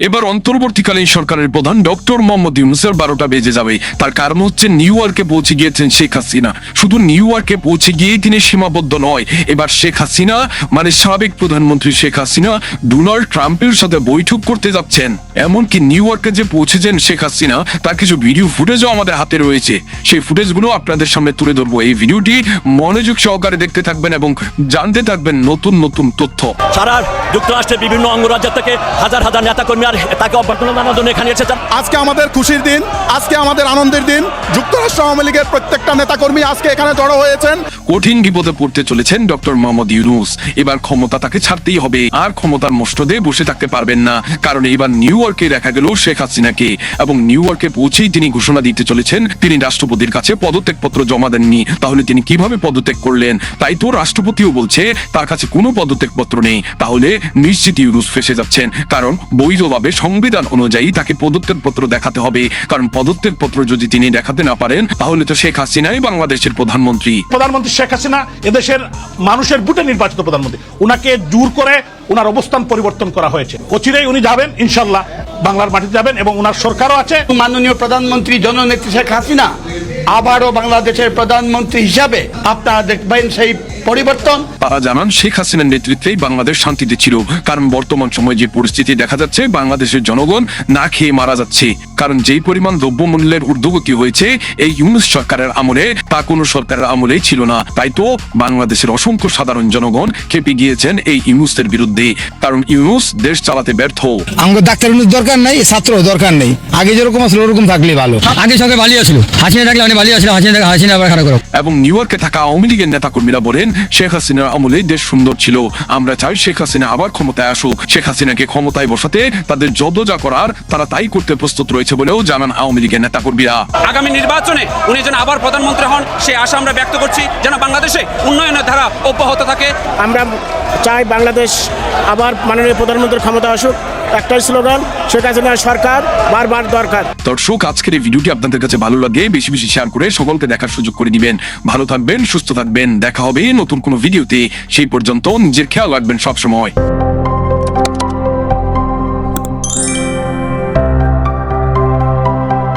এবার অন্তর্বর্তীকালীন সরকারের প্রধান ডক্টর মোহাম্মদ ইউনুসের বারোটা বেজে যাবে। তার কারণ হচ্ছে নিউ ইয়র্কে পৌঁছে গিয়েছেন শেখ হাসিনা। শুধু নিউ ইয়র্কে পৌঁছে গিয়েই তিনি সীমাবদ্ধ নয়। এবার শেখ হাসিনা মানে সাবেক প্রধানমন্ত্রী শেখ হাসিনা, ডোনাল্ড ট্রাম্পের সাথে বৈঠক করতে যাচ্ছেন। এমনকি নিউ ইয়র্কে যে পৌঁছেছেন শেখ হাসিনা, তার কিছু ভিডিও ফুটেজও আমাদের হাতে রয়েছে। সেই ফুটেজগুলো আপনাদের সামনে তুলে ধরবো। এই ভিডিওটি মনোযোগ সহকারে দেখতে থাকবেন এবং জানতে থাকবেন নতুন নতুন তথ্য। সারা যুক্তরাষ্ট্রের বিভিন্ন অঙ্গরাজ্য থেকে হাজার হাজার নেতাকর্মী আর তাকে অভ্যর্থনা জানার জন্য এখানে এসেছেন। আজকে আমাদের খুশির দিন, আজকে আমাদের আনন্দের দিন। যুক্তরাষ্ট্র আওয়ামী লীগের প্রত্যেকটা নেতাকর্মী আজকে এখানে জড়ো হয়েছেন। কঠিন বিপদে পড়তে চলেছেন ডক্টর মোহাম্মদ ইউনুস। এবার ক্ষমতা তাকে ছাড়তেই হবে। আর ক্ষমতার মষ্টদে বসে থাকতে পারবেন না। কারণ এবার নিউ ইয়র্কে দেখা গেল শেখ হাসিনাকে। এবং নিউ ইয়র্কে পৌঁছেই তিনি ঘোষণা দিতে চলেছেন, তিনি রাষ্ট্রপতির কাছে পদত্যাগপত্র জমা দেননি। তাহলে তিনি কীভাবে পদত্যাগ করলেন? তাই তো রাষ্ট্রপতিও বলছে, তার কাছে কোনো পদত্যাগপত্র নেই। তাহলে নিশ্চিত ইউনুস ফেসে যাচ্ছেন। কারণ বৈধভাবে সংবিধান অনুযায়ী তাকে পদত্যাগপত্র দেখাতে হবে। কারণ পদত্যাগপত্র যদি তিনি দেখাতে না পারেন, তাহলে তো শেখ হাসিনাই বাংলাদেশের প্রধানমন্ত্রী। প্রধানমন্ত্রী শেখ হাসিনা এদেশের মানুষের বুটে নির্বাচিত প্রধানমন্ত্রী। উনাকে জোর করে ওনার অবস্থান পরিবর্তন করা হয়েছে। অচিরেই উনি যাবেন ইনশাল্লাহ বাংলার মাটিতে যাবেন এবং উনার সরকারও আছে। মাননীয় প্রধানমন্ত্রী জননেত্রী শেখ হাসিনা আবারও বাংলাদেশের প্রধানমন্ত্রী হিসাবে আপনারা দেখবেন সেই পরিবর্তন। তারা জানান শেখ হাসিনার নেতৃত্বেই বাংলাদেশ শান্তিতে ছিল কারণ বর্তমান সময়ে যে পরিস্থিতি দেখা যাচ্ছে বাংলাদেশের জনগণ না খেয়ে মারা যাচ্ছে। কারণ যেই পরিমাণ দ্রব্যমূল্যের ঊর্ধ্বগতি হয়েছে এই ইউনুস সরকারের আমলে তা কোনো সরকারের আমলেই ছিল না। তাই তো বাংলাদেশের অসংখ্য সাধারণ জনগণ খেপে গিয়েছেন এই ইউনুসের বিরুদ্ধে। কারণ ইউনুস দেশ চালাতে ব্যর্থ। আমাকে ডাক্তার দরকার নাই ছাত্র দরকার নেই। আগে যেরকম আসলে ওরকম থাকলে ভালো। আগে সঙ্গে বালি আসলো হাসিনা থাকলে অনেক বালি আসলো হাসিনা হাসিনা আবার খারাপ করো এবং নিউ ইয়র্কে থাকা আওয়ামী লীগের নেতাকর্মীরা বলেন শেখ হাসিনার আমলে দেশ সুন্দর ছিল। আমরা চাই শেখ হাসিনা আবার ক্ষমতায় আসুক। শেখ হাসিনাকে ক্ষমতায় বসাতে তাদের যত যা করার তারা তাই করতে প্রস্তুত রয়েছে বলেও জানান আওয়ামী লীগের নেতাকর্মীরা। আগামী নির্বাচনে উনি যেন আবার প্রধানমন্ত্রী হন সে আশা আমরা ব্যক্ত করছি যেন বাংলাদেশে উন্নয়নের ধারা অব্যাহত থাকে। আমরা চাই বাংলাদেশ আবার মাননীয় প্রধানমন্ত্রীর ক্ষমতা আসুক। একটাই স্লোগান শেখ হাসিনার সরকার, বারবার দরকার। দর্শক, আজকের এই ভিডিওটি আপনাদের কাছে ভালো লাগে, বেশি বেশি শেয়ার করে সকলকে দেখার সুযোগ করে দিবেন। ভালো থাকবেন, সুস্থ থাকবেন, দেখা হবে নতুন কোনো ভিডিওতে। সেই পর্যন্ত নিজের খেয়াল রাখবেন সবসময়।